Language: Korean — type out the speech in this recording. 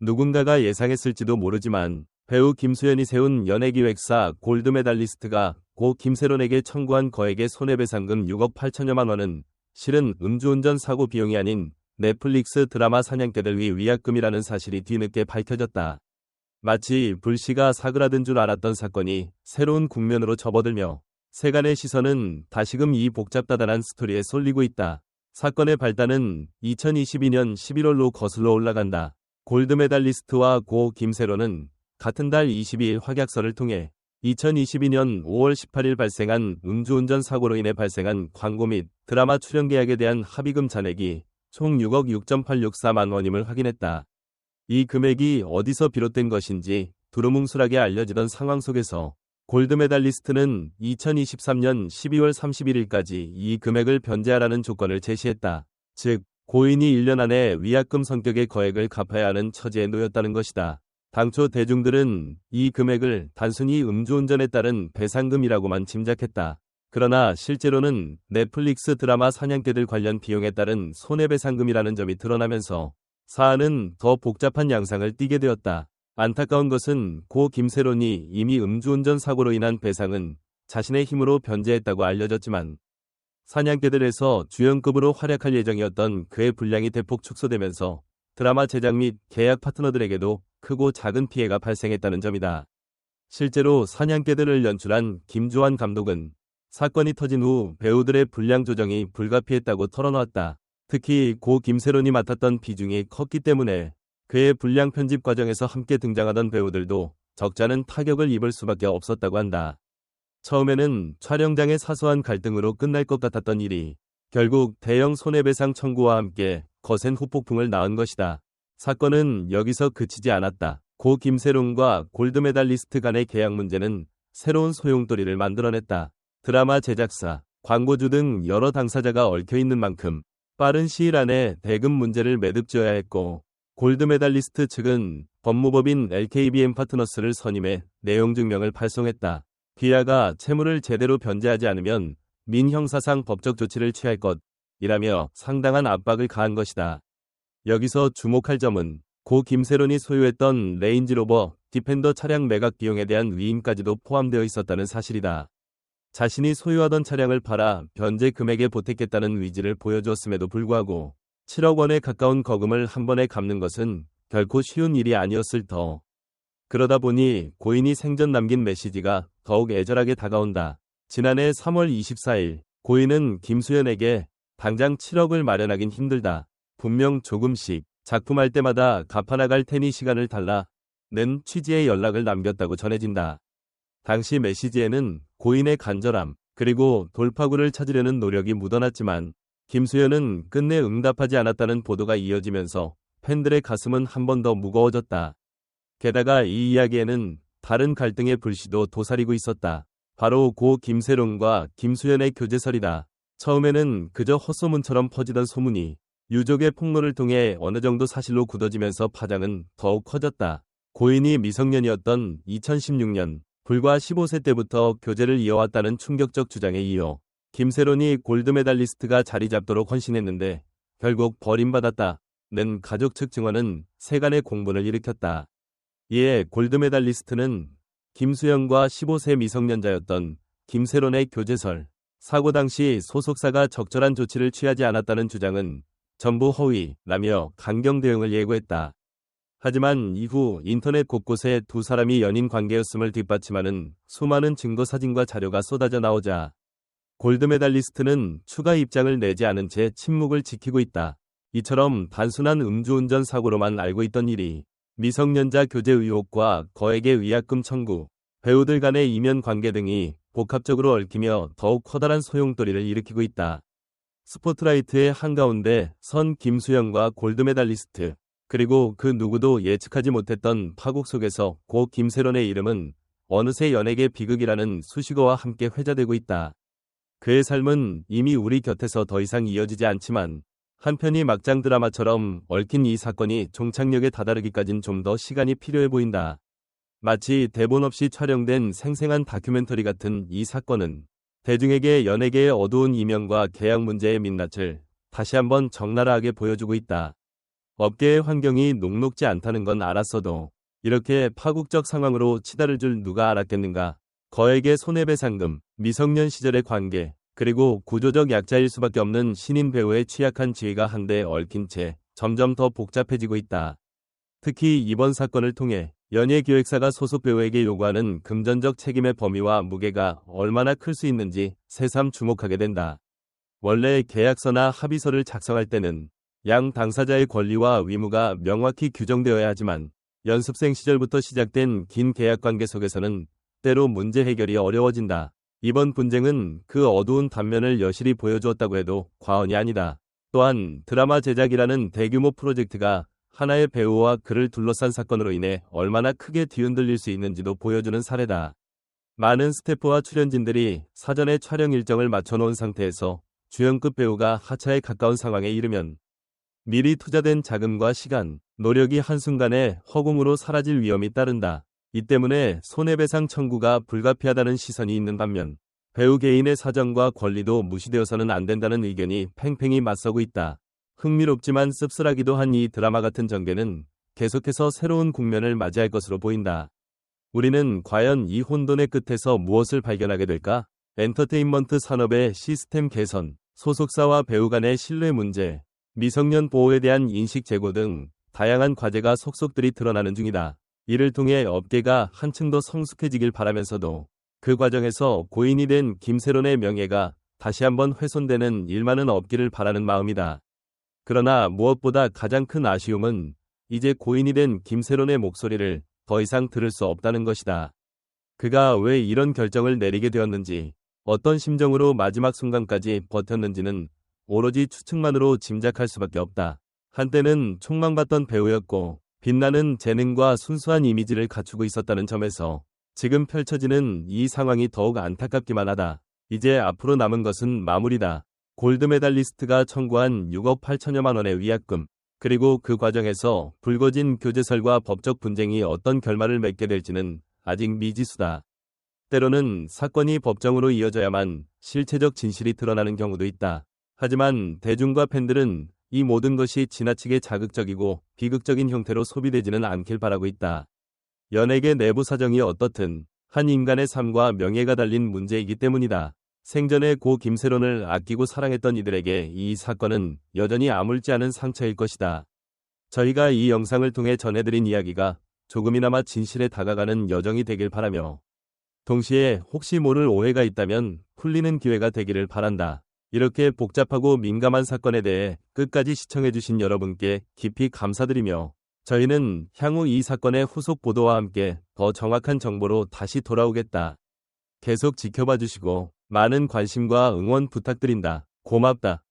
누군가가 예상했을지도 모르지만 배우 김수현이 세운 연예기획사 골드메달리스트가 고 김세론에게 청구한 거액의 손해배상금 6억 8천여만 원은 실은 음주운전 사고 비용이 아닌 넷플릭스 드라마 사냥개들 위 위약금이라는 사실이 뒤늦게 밝혀졌다. 마치 불씨가 사그라든 줄 알았던 사건이 새로운 국면으로 접어들며 세간의 시선은 다시금 이 복잡다단한 스토리에 쏠리고 있다. 사건의 발단은 2022년 11월로 거슬러 올라간다. 골드메달리스트와 고 김세로는 같은 달 22일 확약서를 통해 2022년 5월 18일 발생한 음주운전 사고로 인해 발생한 광고 및 드라마 출연 계약에 대한 합의금 잔액이 총 6억 6.864만 원임을 확인했다. 이 금액이 어디서 비롯된 것인지 두루뭉술하게 알려지던 상황 속에서 골드메달리스트는 2023년 12월 31일까지 이 금액을 변제하라는 조건을 제시했다. 즉, 고인이 1년 안에 위약금 성격의 거액을 갚아야 하는 처지에 놓였다는 것이다. 당초 대중들은 이 금액을 단순히 음주운전에 따른 배상금이라고만 짐작했다. 그러나 실제로는 넷플릭스 드라마 사냥개들 관련 비용에 따른 손해배상금이라는 점이 드러나면서 사안은 더 복잡한 양상을 띠게 되었다. 안타까운 것은 고 김세론이 이미 음주운전 사고로 인한 배상은 자신의 힘으로 변제했다고 알려졌지만 사냥개들에서 주연급으로 활약할 예정이었던 그의 분량이 대폭 축소되면서 드라마 제작 및 계약 파트너들에게도 크고 작은 피해가 발생했다는 점이다. 실제로 사냥개들을 연출한 김조한 감독은 사건이 터진 후 배우들의 분량 조정이 불가피했다고 털어놓았다. 특히 고 김세론이 맡았던 비중이 컸기 때문에 그의 분량 편집 과정에서 함께 등장하던 배우들도 적잖은 타격을 입을 수밖에 없었다고 한다. 처음에는 촬영장의 사소한 갈등으로 끝날 것 같았던 일이 결국 대형 손해배상 청구와 함께 거센 후폭풍을 낳은 것이다. 사건은 여기서 그치지 않았다. 고 김세롱과 골드메달리스트 간의 계약 문제는 새로운 소용돌이를 만들어냈다. 드라마 제작사, 광고주 등 여러 당사자가 얽혀있는 만큼 빠른 시일 안에 대금 문제를 매듭지어야 했고 골드메달리스트 측은 법무법인 LKBM 파트너스를 선임해 내용 증명을 발송했다. 기아가 채무를 제대로 변제하지 않으면 민형사상 법적 조치를 취할 것이라며 상당한 압박을 가한 것이다. 여기서 주목할 점은 고 김세론이 소유했던 레인지로버 디펜더 차량 매각 비용에 대한 위임까지도 포함되어 있었다는 사실이다. 자신이 소유하던 차량을 팔아 변제 금액에 보탰겠다는 의지를 보여주었음에도 불구하고 7억 원에 가까운 거금을 한 번에 갚는 것은 결코 쉬운 일이 아니었을 터. 그러다 보니 고인이 생전 남긴 메시지가 더욱 애절하게 다가온다. 지난해 3월 24일 고인은 김수현에게 당장 7억을 마련하긴 힘들다. 분명 조금씩 작품할 때마다 갚아나갈 테니 시간을 달라 는 취지의 연락을 남겼다고 전해진다. 당시 메시지에는 고인의 간절함 그리고 돌파구를 찾으려는 노력이 묻어났지만 김수현은 끝내 응답하지 않았다는 보도가 이어지면서 팬들의 가슴은 한 번 더 무거워졌다. 게다가 이 이야기에는 다른 갈등의 불씨도 도사리고 있었다. 바로 고 김세롱과 김수현의 교제설이다. 처음에는 그저 헛소문처럼 퍼지던 소문이 유족의 폭로를 통해 어느 정도 사실로 굳어지면서 파장은 더욱 커졌다. 고인이 미성년이었던 2016년 불과 15세 때부터 교제를 이어왔다는 충격적 주장에 이어 김세론이 골드메달리스트가 자리 잡도록 헌신했는데 결국 버림받았다 는 가족 측 증언은 세간의 공분을 일으켰다. 이에 골드메달리스트는 김수영과 15세 미성년자였던 김세론의 교제설, 사고 당시 소속사가 적절한 조치를 취하지 않았다는 주장은 전부 허위라며 강경 대응을 예고했다. 하지만 이후 인터넷 곳곳에 두 사람이 연인 관계였음을 뒷받침하는 수많은 증거 사진과 자료가 쏟아져 나오자 골드메달리스트는 추가 입장을 내지 않은 채 침묵을 지키고 있다. 이처럼 단순한 음주운전 사고로만 알고 있던 일이 미성년자 교제 의혹과 거액의 위약금 청구, 배우들 간의 이면 관계 등이 복합적으로 얽히며 더욱 커다란 소용돌이를 일으키고 있다. 스포트라이트의 한가운데 선 김수영과 골드메달리스트, 그리고 그 누구도 예측하지 못했던 파국 속에서 고 김세론의 이름은 어느새 연예계 비극이라는 수식어와 함께 회자되고 있다. 그의 삶은 이미 우리 곁에서 더 이상 이어지지 않지만 한편이 막장 드라마처럼 얽힌 이 사건이 종착역에 다다르기까진 좀 더 시간이 필요해 보인다. 마치 대본 없이 촬영된 생생한 다큐멘터리 같은 이 사건은 대중에게 연예계의 어두운 이면과 계약 문제의 민낯을 다시 한번 적나라하게 보여주고 있다. 업계의 환경이 녹록지 않다는 건 알았어도 이렇게 파국적 상황으로 치달을 줄 누가 알았겠는가. 거액의 손해배상금, 미성년 시절의 관계, 그리고 구조적 약자일 수밖에 없는 신인 배우의 취약한 지위가 한데 얽힌 채 점점 더 복잡해지고 있다. 특히 이번 사건을 통해 연예 기획사가 소속 배우에게 요구하는 금전적 책임의 범위와 무게가 얼마나 클 수 있는지 새삼 주목하게 된다. 원래 계약서나 합의서를 작성할 때는 양 당사자의 권리와 의무가 명확히 규정되어야 하지만 연습생 시절부터 시작된 긴 계약 관계 속에서는 때로 문제 해결이 어려워진다. 이번 분쟁은 그 어두운 단면을 여실히 보여주었다고 해도 과언이 아니다. 또한 드라마 제작이라는 대규모 프로젝트가 하나의 배우와 그를 둘러싼 사건으로 인해 얼마나 크게 뒤흔들릴 수 있는지도 보여주는 사례다. 많은 스태프와 출연진들이 사전에 촬영 일정을 맞춰놓은 상태에서 주연급 배우가 하차에 가까운 상황에 이르면 미리 투자된 자금과 시간, 노력이 한순간에 허공으로 사라질 위험이 따른다. 이 때문에 손해배상 청구가 불가피하다는 시선이 있는 반면 배우 개인의 사정과 권리도 무시되어서는 안 된다는 의견이 팽팽히 맞서고 있다. 흥미롭지만 씁쓸하기도 한 이 드라마 같은 전개는 계속해서 새로운 국면을 맞이할 것으로 보인다. 우리는 과연 이 혼돈의 끝에서 무엇을 발견하게 될까? 엔터테인먼트 산업의 시스템 개선, 소속사와 배우 간의 신뢰 문제, 미성년 보호에 대한 인식 제고 등 다양한 과제가 속속들이 드러나는 중이다. 이를 통해 업계가 한층 더 성숙해지길 바라면서도 그 과정에서 고인이 된 김세론의 명예가 다시 한번 훼손되는 일만은 없기를 바라는 마음이다. 그러나 무엇보다 가장 큰 아쉬움은 이제 고인이 된 김세론의 목소리를 더 이상 들을 수 없다는 것이다. 그가 왜 이런 결정을 내리게 되었는지, 어떤 심정으로 마지막 순간까지 버텼는지는 오로지 추측만으로 짐작할 수밖에 없다. 한때는 촉망받던 배우였고 빛나는 재능과 순수한 이미지를 갖추고 있었다는 점에서 지금 펼쳐지는 이 상황이 더욱 안타깝기만 하다. 이제 앞으로 남은 것은 마무리다. 골드메달리스트가 청구한 6억 8천여만 원의 위약금, 그리고 그 과정에서 불거진 교제설과 법적 분쟁이 어떤 결말을 맺게 될지는 아직 미지수다. 때로는 사건이 법정으로 이어져야만 실체적 진실이 드러나는 경우도 있다. 하지만 대중과 팬들은 이 모든 것이 지나치게 자극적이고 비극적인 형태로 소비되지는 않길 바라고 있다. 연예계 내부 사정이 어떻든 한 인간의 삶과 명예가 달린 문제이기 때문이다. 생전에 고 김세론을 아끼고 사랑했던 이들에게 이 사건은 여전히 아물지 않은 상처일 것이다. 저희가 이 영상을 통해 전해드린 이야기가 조금이나마 진실에 다가가는 여정이 되길 바라며 동시에 혹시 모를 오해가 있다면 풀리는 기회가 되기를 바란다. 이렇게 복잡하고 민감한 사건에 대해 끝까지 시청해주신 여러분께 깊이 감사드리며 저희는 향후 이 사건의 후속 보도와 함께 더 정확한 정보로 다시 돌아오겠다. 계속 지켜봐 주시고 많은 관심과 응원 부탁드린다. 고맙다.